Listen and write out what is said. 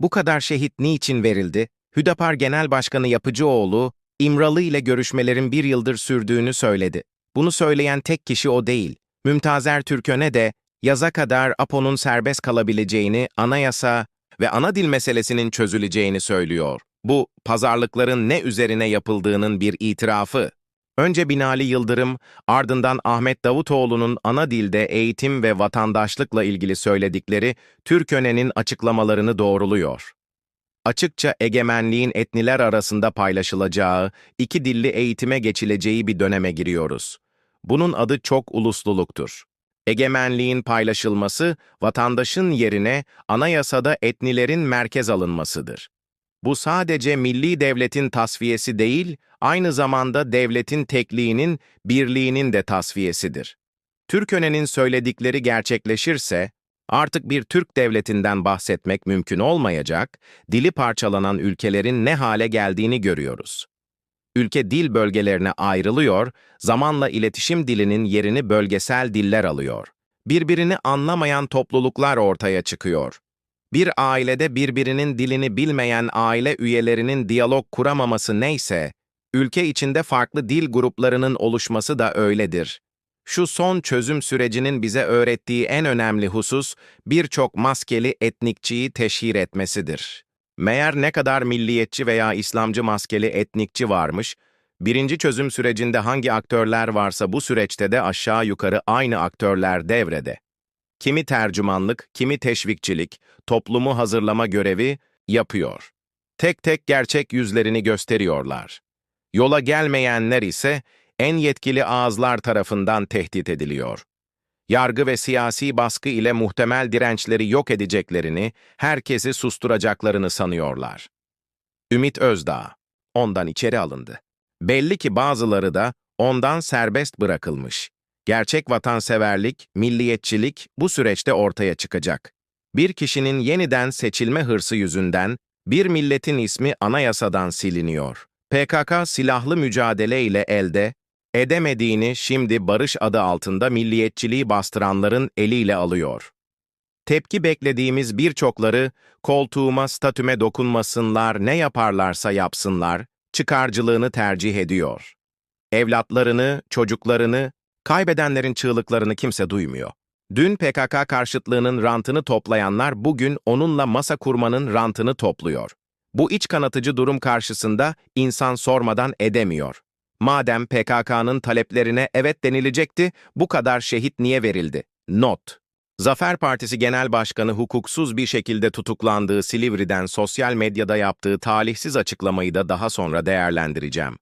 Bu kadar şehit niçin verildi? Hüdapar Genel Başkanı Yapıcıoğlu, İmralı ile görüşmelerin bir yıldır sürdüğünü söyledi. Bunu söyleyen tek kişi o değil. Mümtazer Türköne de yaza kadar APO'nun serbest kalabileceğini, anayasa ve ana dil meselesinin çözüleceğini söylüyor. Bu, pazarlıkların ne üzerine yapıldığının bir itirafı. Önce Binali Yıldırım, ardından Ahmet Davutoğlu'nun ana dilde eğitim ve vatandaşlıkla ilgili söyledikleri Türköne'nin açıklamalarını doğruluyor. Açıkça egemenliğin etniler arasında paylaşılacağı, iki dilli eğitime geçileceği bir döneme giriyoruz. Bunun adı çok ulusluluktur. Egemenliğin paylaşılması, vatandaşın yerine anayasada etnilerin merkez alınmasıdır. Bu sadece milli devletin tasfiyesi değil, aynı zamanda devletin tekliğinin, birliğinin de tasfiyesidir. Türköne'nin söyledikleri gerçekleşirse, artık bir Türk devletinden bahsetmek mümkün olmayacak, dili parçalanan ülkelerin ne hale geldiğini görüyoruz. Ülke dil bölgelerine ayrılıyor, zamanla iletişim dilinin yerini bölgesel diller alıyor. Birbirini anlamayan topluluklar ortaya çıkıyor. Bir ailede birbirinin dilini bilmeyen aile üyelerinin diyalog kuramaması neyse, ülke içinde farklı dil gruplarının oluşması da öyledir. Şu son çözüm sürecinin bize öğrettiği en önemli husus, birçok maskeli etnikçiyi teşhir etmesidir. Meğer ne kadar milliyetçi veya İslamcı maskeli etnikçi varmış, birinci çözüm sürecinde hangi aktörler varsa bu süreçte de aşağı yukarı aynı aktörler devrede. Kimi tercümanlık, kimi teşvikçilik, toplumu hazırlama görevi yapıyor. Tek tek gerçek yüzlerini gösteriyorlar. Yola gelmeyenler ise en yetkili ağızlar tarafından tehdit ediliyor. Yargı ve siyasi baskı ile muhtemel dirençleri yok edeceklerini, herkesi susturacaklarını sanıyorlar. Ümit Özdağ, ondan içeri alındı. Belli ki bazıları da ondan serbest bırakılmış. Gerçek vatanseverlik, milliyetçilik bu süreçte ortaya çıkacak. Bir kişinin yeniden seçilme hırsı yüzünden bir milletin ismi anayasadan siliniyor. PKK silahlı mücadele ile elde edemediğini şimdi barış adı altında milliyetçiliği bastıranların eliyle alıyor. Tepki beklediğimiz birçokları koltuğuma, statüme dokunmasınlar, ne yaparlarsa yapsınlar, çıkarcılığını tercih ediyor. Evlatlarını, çocuklarını, kaybedenlerin çığlıklarını kimse duymuyor. Dün PKK karşıtlığının rantını toplayanlar bugün onunla masa kurmanın rantını topluyor. Bu iç kanatıcı durum karşısında insan sormadan edemiyor. Madem PKK'nın taleplerine evet denilecekti, bu kadar şehit niye verildi? Not. Zafer Partisi Genel Başkanı hukuksuz bir şekilde tutuklandığı Silivri'den sosyal medyada yaptığı talihsiz açıklamayı da daha sonra değerlendireceğim.